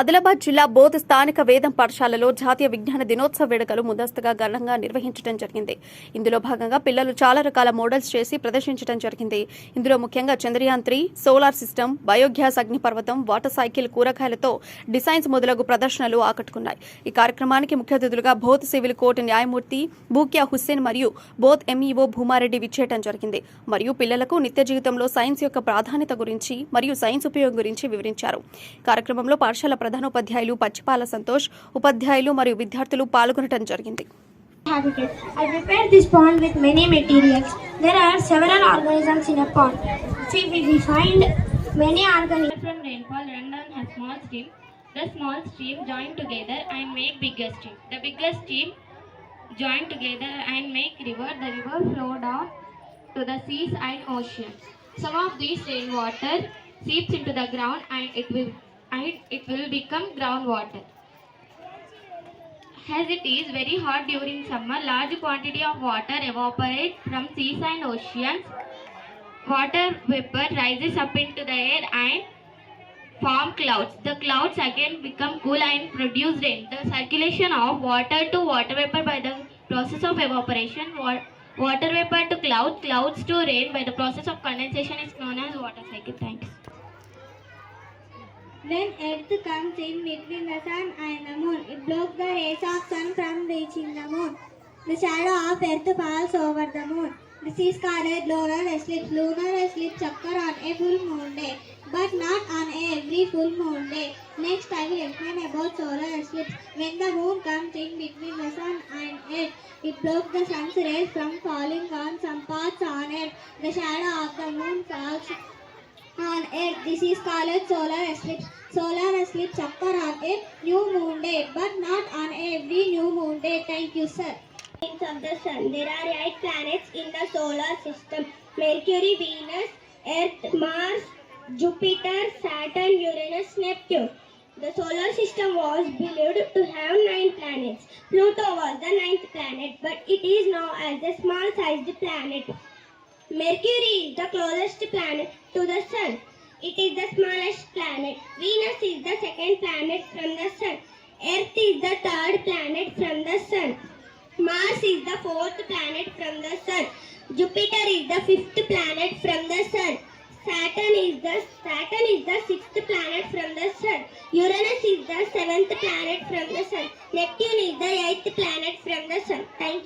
ఆదిలాబాద్ జిల్లా బోధ్ స్థానిక వేదం పాఠశాలలో జాతీయ విజ్ఞాన దినోత్సవ వేడుకలు ముందస్తుగా ఘనంగా నిర్వహించడం జరిగింది. ఇందులో భాగంగా పిల్లలు చాలా రకాల మోడల్స్ చేసి ప్రదర్శించడం జరిగింది. ఇందులో ముఖ్యంగా Chandrayaan three solar system biogas అగ్నిపర్వతం వాటర్ సైకిల్ కూరగాయలతో డిజైన్స్ మొదలగు ప్రదర్శనలు ఆకట్టుకున్నాయి. ఈ కార్యక్రమానికి ముఖ్య అతిథులుగా బోధ్ సివిల్ కోర్టు న్యాయమూర్తి బూక్యా హుస్సేన్ మరియు బోధ్ ఎంఈఓ భూమారెడ్డి విచ్చేయడం జరిగింది. మరియు పిల్లలకు నిత్య జీవితంలో సైన్స్ యొక్క ప్రాధాన్యత గురించి మరియు సైన్స్ ఉపయోగం గురించి వివరించారు. కార్యక్రమంలో పాఠశాల ప్రధానోపాధ్యాయులు పచ్చిపాల సంతోష్ ఉపాధ్యాయులు మరియు విద్యార్థులు పాల్గొనడం జరిగింది habitat. I prepared this pond with many materials. There are several organisms in a pond. See, we we find many organisms. from rainfall run down a small stream. The small stream join together and make bigger stream. The bigger stream join together and make river. The river flow down to the seas and oceans. Some of these rainwater seeps into the ground and it will and it will become groundwater. As it is very hot during summer, large quantity of water evaporates from seas and oceans. Water vapor rises up into the air and form clouds. The clouds again become cool and produce rain. The circulation of water to water vapor by the process of evaporation, water vapor to clouds, clouds to rain by the process of condensation is known as water cycle. Thanks. When Earth comes in between the sun and the moon, it blocks the rays of sun from reaching the moon. The shadow of Earth falls over the moon. This is called lunar eclipse. Lunar eclipse occur on a full moon day, but not on every full moon day. Next, I will explain about solar eclipse. When the moon comes in between the sun and Earth, it blocks the sun's rays from falling on some parts on Earth. The shadow of the moon falls on Earth. This is called solar eclipse. Solar eclipse occur on a new moon day, but not on every new moon day. Thank you, sir. Of the sun, there are eight planets in the solar system: Mercury, Venus, Earth, Mars, Jupiter, Saturn, Uranus, Neptune. The solar system was believed to have nine planets. Pluto was the ninth planet, but it is now as a small-sized planet. Mercury is the closest planet to the Sun. It is the smallest planet. Venus is the second planet from the Sun. Earth is the third planet from the Sun. Mars is the fourth planet from the Sun. Jupiter is the fifth planet from the Sun. Saturn is the Saturn is the sixth planet from the Sun. Uranus is the seventh planet from the Sun. Neptune is the eighth planet from the Sun. Thank you.